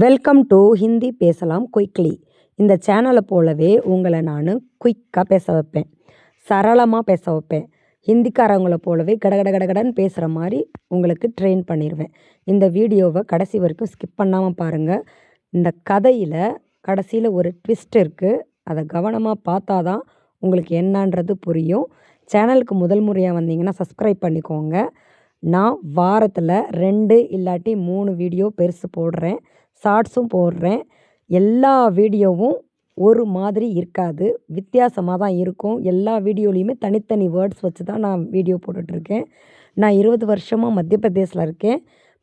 Welcome to Hindi பேசலாம் quickly இந்த சேனலை போலவே உங்களை நான் குயிக்காக பேச வைப்பேன். சரளமாக பேச வைப்பேன். ஹிந்திக்காரவங்கள போலவே கட கட கட பேசுகிற மாதிரி உங்களுக்கு ட்ரெயின் பண்ணிடுவேன் இந்த வீடியோவை கடைசி வரைக்கும் ஸ்கிப் பண்ணாமல் பாருங்கள் இந்த கதையில் கடைசியில் ஒரு ட்விஸ்ட் இருக்குது அதை கவனமாக பார்த்தா தான் உங்களுக்கு என்னன்றது புரியும். சேனலுக்கு முதல் முறையாக வந்தீங்கன்னா சப்ஸ்கிரைப் பண்ணிக்கோங்க. நான் வாரத்தில் ரெண்டு இல்லாட்டி மூணு வீடியோ பெருசு போடுறேன். ஷார்ட்ஸும் போடுறேன். எல்லா வீடியோவும் ஒரு மாதிரி இருக்காது. வித்தியாசமாக தான் இருக்கும். எல்லா வீடியோலையுமே தனித்தனி வேர்ட்ஸ் வச்சு தான் நான் வீடியோ போட்டுட்ருக்கேன். நான் இருபது வருஷமாக மத்திய பிரதேசில் இருக்கேன்.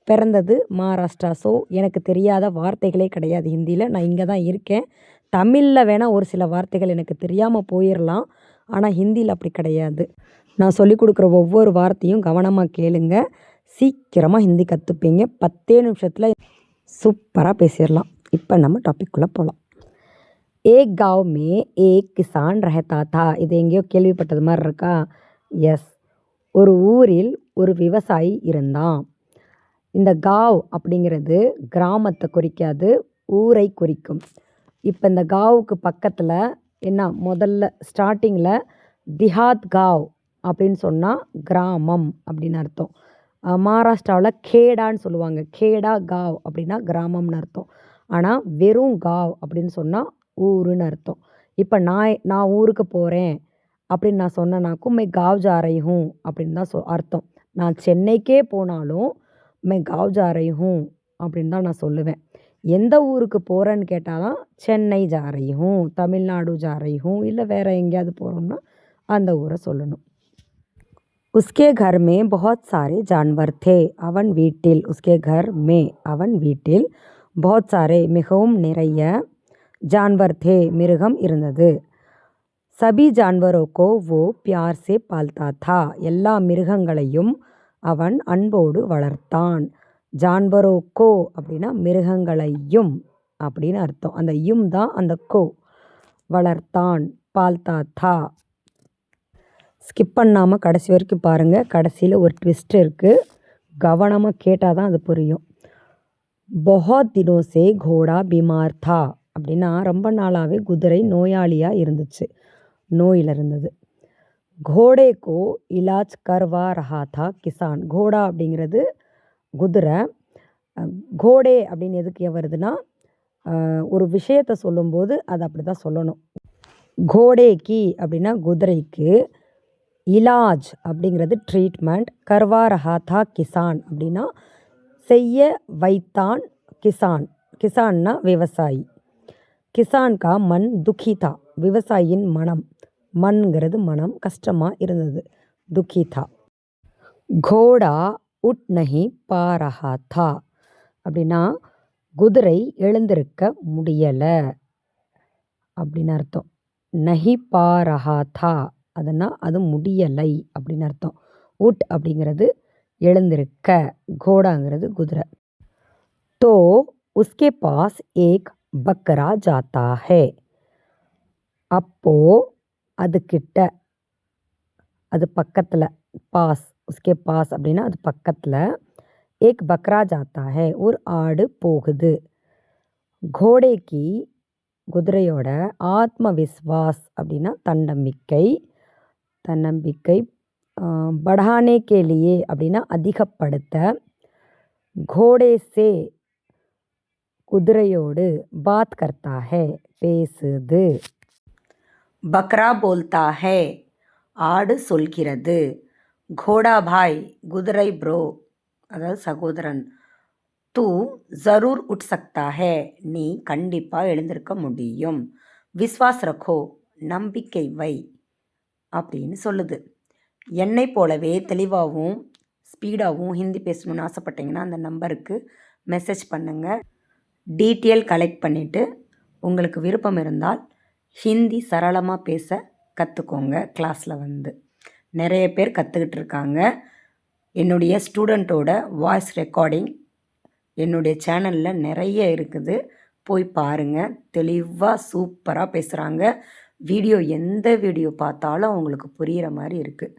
பிறந்தது மகாராஷ்டிரா. ஸோ எனக்கு தெரியாத வார்த்தைகளே கிடையாது ஹிந்தியில் நான் இங்கே தான் இருக்கேன். தமிழில் வேணால் ஒரு சில வார்த்தைகள் எனக்கு தெரியாமல் போயிடலாம் ஆனால் ஹிந்தியில் அப்படி கிடையாது. நான் சொல்லிக் கொடுக்குற ஒவ்வொரு வார்த்தையும் கவனமாக கேளுங்க. சீக்கிரமாக ஹிந்தி கற்றுப்பீங்க பத்தே நிமிஷத்தில் சூப்பராக பேசிடலாம். இப்போ நம்ம டாப்பிக்குள்ளே போகலாம் ஏக் காவ் மே ஏக் கிசான் ரஹத்தா தா இது எங்கேயோ கேள்விப்பட்டது மாதிரி இருக்கா? எஸ் ஒரு ஊரில் ஒரு விவசாயி இருந்தான். இந்த காவ் அப்படிங்கிறது கிராமத்தை குறிக்காது ஊரை குறிக்கும். இப்போ இந்த காவுக்கு பக்கத்தில் என்ன முதல்ல ஸ்டார்டிங்கில் திஹாத் காவ் அப்படின்னு சொன்னால் கிராமம் அப்படின்னு அர்த்தம். மகாராஷ்டிராவில் கேடான்னு சொல்லுவாங்க. கேடா காவ் அப்படின்னா கிராமம்னு அர்த்தம். ஆனால் வெறும் காவ் அப்படின்னு சொன்னால் ஊருன்னு அர்த்தம். இப்போ நான் நான் ஊருக்கு போகிறேன் அப்படின்னு நான் சொன்னேனாக்கும் மை காவ் ஜாரையும் அப்படின்னு தான் சொ அர்த்தம். நான் சென்னைக்கே போனாலும் மை காவ் ஜாரையும் அப்படின்னு தான் நான் சொல்லுவேன். எந்த ஊருக்கு போகிறேன்னு கேட்டால் சென்னை ஜாரையும் தமிழ்நாடு ஜாரையும் இல்லை வேறு எங்கேயாவது போகிறோம்னா அந்த ஊரை சொல்லணும். उसके घर में बहुत सारे जानवर थे அவன் வீட்டில் उसके घर में அவன் வீட்டில் बहुत सारे மிகவும் நிறைய जानवर थे மிருகம் இருந்தது சபி ஜான்வரோக்கோ वो प्यार से पालता था எல்லா மிருகங்களையும் அவன் அன்போடு வளர்த்தான் ஜான்வரோக்கோ அப்படின்னா மிருகங்களையும் அப்படின்னு அர்த்தம் அந்த யும் தான் அந்த கோ வளர்த்தான் பால்தா தா ஸ்கிப் பண்ணாமல் கடைசி வரைக்கும் பாருங்கள் கடைசியில் ஒரு ட்விஸ்ட் இருக்குது கவனமாக கேட்டால் தான் அது புரியும். பொஹாத் தினோசே கோடா பிமார் தா அப்படின்னா ரொம்ப நாளாகவே குதிரை நோயாளியாக இருந்துச்சு. நோயில் இருந்தது. கோடேக்கோ இலாஜ் கர்வா ரஹாதா கிசான். கோடா அப்படிங்கிறது குதிரை. கோடே அப்படின்னு எதுக்கு வருதுன்னா ஒரு விஷயத்தை சொல்லும்போது அது அப்படி தான் சொல்லணும். கோடேக்கி அப்படின்னா குதிரைக்கு. இலாஜ் அப்படிங்கிறது ட்ரீட்மெண்ட் கர்வா ரஹாதா கிசான் அப்படின்னா செய்ய வைத்தான் கிசான். கிசான்னா விவசாயி. கிசான் கா மண் துக்கிதா விவசாயியின் மனம். மண்ங்கிறது மனம். கஷ்டமாக இருந்தது. துக்கிதா கோடா உட் நஹி பா தா. அப்படின்னா குதிரை எழுந்திருக்க முடியலை. அப்படின்னு அர்த்தம். நஹி பா தா. அதுனா அது முடியலை அப்படின்னு அர்த்தம். உட் அப்படிங்கிறது எழுந்திருக்க கோடாங்கிறது குதிரை. தோ உஸ்கே பாஸ் ஏக் பக்ரா ஜாத்தா ஹே அப்போ அதுக்கிட்ட அது பக்கத்தில் பாஸ் உஸ்கே பாஸ் அப்படின்னா அது பக்கத்தில் ஏக் பக்ரா ஜாத்தா ஹே ஒரு ஆடு போகுது. கோடைக்கு குதிரையோட ஆத்ம விஸ்வாஸ் அப்படின்னா தன்னம்பிக்கை. தன்னம்பிக்கை படானே கேலியே அப்படின்னா அதிகப்படுத்த கோடே சே குதிரையோடு பாத் கர்த்தா ஹே பேசுது. பக்ரா போல்தா ஹே ஆடு சொல்கிறது. கோடா பாய் குதிரை ப்ரோ அதாவது சகோதரன் தூ ஜரூர் உட் சக்தா ஹே நீ கண்டிப்பாக எழுந்திருக்க முடியும். விஸ்வாஸ் ரக்கோ நம்பிக்கை வை. அப்படின்னு சொல்லுது. என்னை போலவே தெளிவாகவும் ஸ்பீடாகவும் ஹிந்தி பேசணும்னு ஆசைப்பட்டீங்கன்னா அந்த நம்பருக்கு மெசேஜ் பண்ணுங்கள் டீட்டெயில் கலெக்ட் பண்ணிவிட்டு உங்களுக்கு விருப்பம் இருந்தால் ஹிந்தி சரளமாக பேச கற்றுக்கோங்க கிளாஸில் வந்து. நிறைய பேர் கற்றுக்கிட்டு இருக்காங்க. என்னுடைய ஸ்டூடெண்ட்டோட வாய்ஸ் ரெக்கார்டிங் என்னுடைய சேனலில் நிறைய இருக்குது. போய் பாருங்கள் தெளிவாக சூப்பராக பேசுகிறாங்க வீடியோ எந்த வீடியோ பார்த்தாலும் அவங்களுக்கு புரிகிற மாதிரி இருக்குது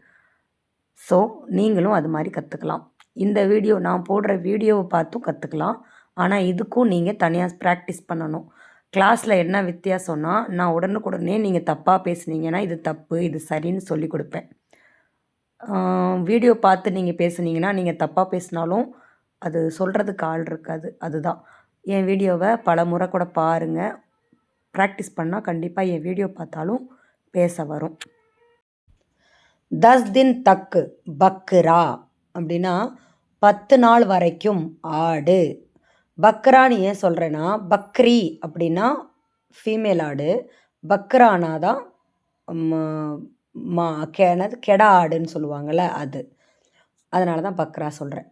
ஸோ நீங்களும் அது மாதிரி கற்றுக்கலாம் இந்த வீடியோ நான் போடுற வீடியோவை பார்த்தும் கற்றுக்கலாம் ஆனால் இதுக்கும் நீங்கள் தனியாக ப்ராக்டிஸ் பண்ணணும். கிளாஸில் என்ன வித்தியாசம்னா நான் உடனுக்குடனே நீங்கள் தப்பாக பேசுனீங்கன்னா இது தப்பு இது சரின்னு சொல்லி கொடுப்பேன். வீடியோ பார்த்து நீங்கள் பேசுனீங்கன்னா நீங்கள் தப்பாக பேசினாலும் அது சொல்கிறதுக்கு ஆள் இருக்காது. அதுதான். என் வீடியோவை பல முறை கூட பாருங்கள் ப்ராக்டிஸ் பண்ணால் கண்டிப்பாக என் வீடியோ பார்த்தாலும் பேச வரும். தஸ் தின் தக்கு பக்ரா அப்படின்னா பத்து நாள் வரைக்கும் ஆடு. பக்ரான்னு ஏன் சொல்கிறேன்னா பக்ரி அப்படின்னா ஃபீமேல் ஆடு. பக்ரானா தான் மா கெ கெடா ஆடுன்னு சொல்லுவாங்கள்ல அது. அதனால தான் பக்ரா சொல்கிறேன்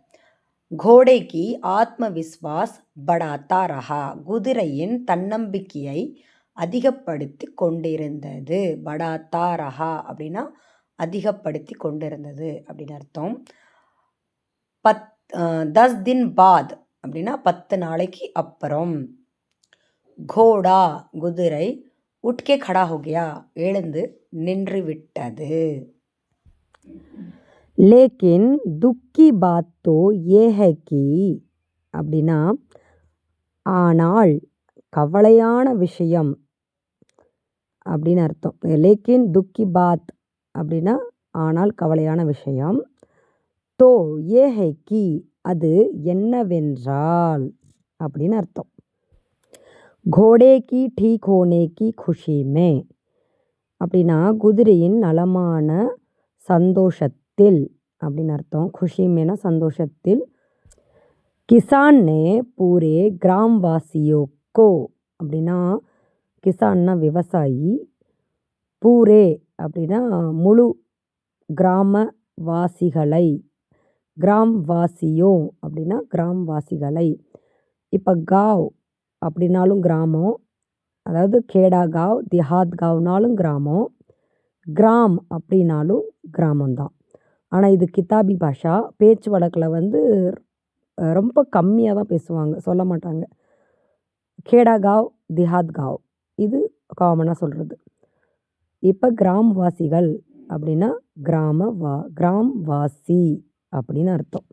கோடைக்கு கி ஆத்ம விஸ்வாஸ் படாத்தா ரஹா குதிரையின் தன்னம்பிக்கையை அதிகப்படுத்தி கொண்டிருந்தது. படாத்தா ரஹா அப்படின்னா அதிகப்படுத்தி கொண்டிருந்தது அப்படின்னு அர்த்தம். பத் தஸ் தின் பாத் அப்படின்னா பத்து நாளைக்கு அப்புறம். கோடா குதிரை உட்கே கடா ஹோகியா எழுந்து நின்று விட்டது லேக்கின் துக்கி பாத் தோ ஏ ஹை அப்படின்னா ஆனால் கவலையான விஷயம் அப்படின்னு அர்த்தம். லேக்கின் துக்கி பாத் அப்படின்னா ஆனால் கவலையான விஷயம் தோ ஏ ஹை கி அது என்னவென்றால் அப்படின்னு அர்த்தம். கோடே கி டீக் ஹோனே அப்படின்னா குதிரையின் நலமான சந்தோஷத்தில் அப்படின்னு அர்த்தம். குஷி மேனா சந்தோஷத்தில் கிசான்னே பூரே கிராம்வாசியோக்கோ அப்படின்னா கிசான்னா விவசாயி. பூரே அப்படின்னா முழு கிராமவாசிகளை. கிராம்வாசியோ அப்படின்னா கிராம்வாசிகளை. இப்போ காவ் அப்படின்னாலும் கிராமம். அதாவது கேடா காவ் திஹாத் காவ்னாலும் கிராமம். கிராம் அப்படின்னாலும் கிராமம்தான். ஆனால் இது கிதாபி பாஷா. பேச்சு வழக்கில் வந்து ரொம்ப கம்மியாக தான் பேசுவாங்க. சொல்ல மாட்டாங்க. கேடா காவ் திஹாத் காவ். இது காமனாக சொல்கிறது இப்போ கிராம்வாசிகள் அப்படின்னா கிராம வா கிராம்வாசி அப்படின்னு அர்த்தம்.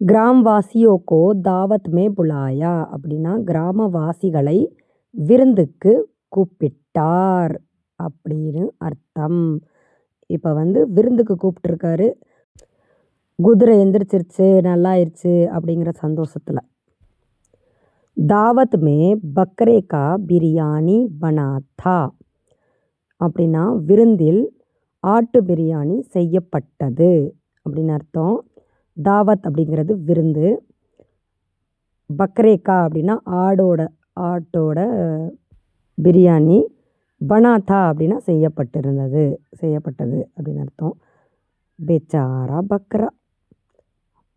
கிராம்வாசியோக்கோ தாவத் மே புலாயா அப்படின்னா கிராமவாசிகளை விருந்துக்கு கூப்பிட்டார் அப்படின்னு அர்த்தம். இப்போ வந்து விருந்துக்கு கூப்பிட்டுருக்காரு. குதிரை எந்திரிச்சிருச்சு நல்லாயிருச்சு அப்படிங்கிற சந்தோஷத்தில். தாவத் மே பக்ரே கா பிரியாணி பனாத்தா அப்படின்னா விருந்தில் ஆட்டு பிரியாணி செய்யப்பட்டது அப்படின்னு அர்த்தம். தாவத் அப்படிங்கிறது விருந்து. பக்ரேக்கா அப்படின்னா ஆடோட ஆட்டோட பிரியாணி. பனாத்தா அப்படின்னா செய்யப்பட்டிருந்தது செய்யப்பட்டது அப்படின்னு அர்த்தம். பெச்சாரா பக்ரா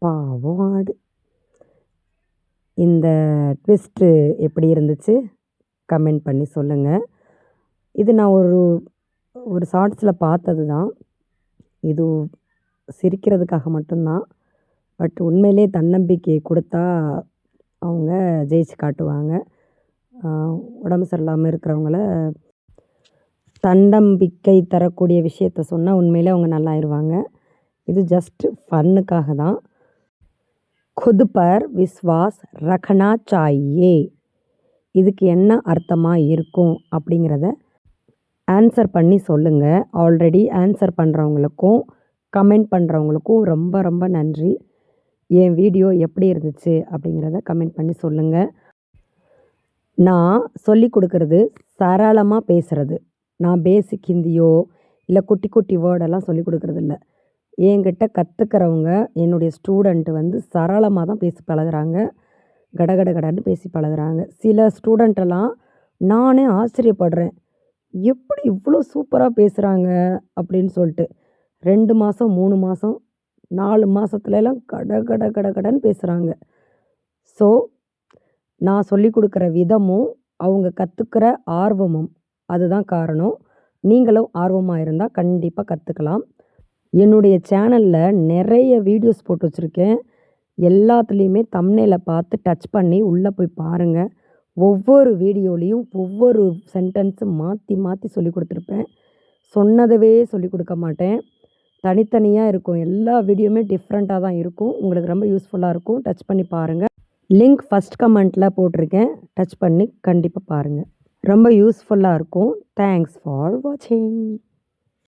பாவம் ஆடு. இந்த ட்விஸ்ட்டு எப்படி இருந்துச்சு? கமெண்ட் பண்ணி சொல்லுங்கள் இது நான் ஒரு ஒரு ஷார்ட்ஸில் பார்த்தது தான் இது சிரிக்கிறதுக்காக மட்டும்தான். பட் உண்மையிலே தன்னம்பிக்கை கொடுத்தா அவங்க ஜெயிச்சு காட்டுவாங்க. உடம்பு சரியில்லாமல் இருக்கிறவங்கள தண்டம்பிக்கை தரக்கூடிய விஷயத்த சொன்னால் உண்மையிலே அவங்க நல்லா நல்லாயிருவாங்க. இது ஜஸ்ட் ஃபன்னுக்காக தான். குதுபர் விஸ்வாஸ் ரகனா சாயே இதுக்கு என்ன அர்த்தமாக இருக்கும் அப்படிங்கிறத ஆன்சர் பண்ணி சொல்லுங்கள் ஆல்ரெடி ஆன்சர் பண்ணுறவங்களுக்கும் கமெண்ட் பண்ணுறவங்களுக்கும் ரொம்ப ரொம்ப நன்றி. என் வீடியோ எப்படி இருந்துச்சு அப்படிங்கிறத கமெண்ட் பண்ணி சொல்லுங்கள் நான் சொல்லி கொடுக்கறது சரளமாக பேசுகிறது நான் பேசிக் ஹிந்தியோ இல்லை குட்டி குட்டி வேர்டெல்லாம் சொல்லிக் கொடுக்குறதில்ல. என்கிட்ட கற்றுக்கிறவங்க என்னுடைய ஸ்டூடெண்ட்டு வந்து சரளமாக தான் பேசி பழகுறாங்க. கடகட கடன்னு பேசி பழகுறாங்க. சில ஸ்டூடெண்ட்டெல்லாம் நானே ஆச்சரியப்படுறேன். எப்படி இவ்வளோ சூப்பராக பேசுகிறாங்க அப்படின்னு சொல்லிட்டு. ரெண்டு மாதம் மூணு மாதம் நாலு மாதத்துலலாம் கட கட கட கடன்னு பேசுகிறாங்க ஸோ நான் சொல்லி கொடுக்குற விதமும் அவங்க கற்றுக்கிற ஆர்வமும் அதுதான் காரணம். நீங்களும் ஆர்வமாக இருந்தால் கண்டிப்பாக கற்றுக்கலாம் என்னுடைய சேனலில் நிறைய வீடியோஸ் போட்டு வச்சுருக்கேன். எல்லாத்துலேயுமே தம்னையில் பார்த்து டச் பண்ணி உள்ளே போய் பாருங்கள் ஒவ்வொரு வீடியோலேயும் ஒவ்வொரு சென்டென்ஸும் மாற்றி மாற்றி சொல்லி கொடுத்துருப்பேன். சொன்னதவே சொல்லி கொடுக்க மாட்டேன். தனித்தனியாக இருக்கும். எல்லா வீடியோமே டிஃப்ரெண்ட்டாக தான் இருக்கும். உங்களுக்கு ரொம்ப யூஸ்ஃபுல்லாக இருக்கும். டச் பண்ணி பாருங்கள் லிங்க் ஃபஸ்ட் கமெண்ட்டில் போட்டிருக்கேன். டச் பண்ணி கண்டிப்பாக பாருங்கள் ரொம்ப யூஸ்ஃபுல்லாக இருக்கும். தேங்க்ஸ் ஃபார் வாட்சிங்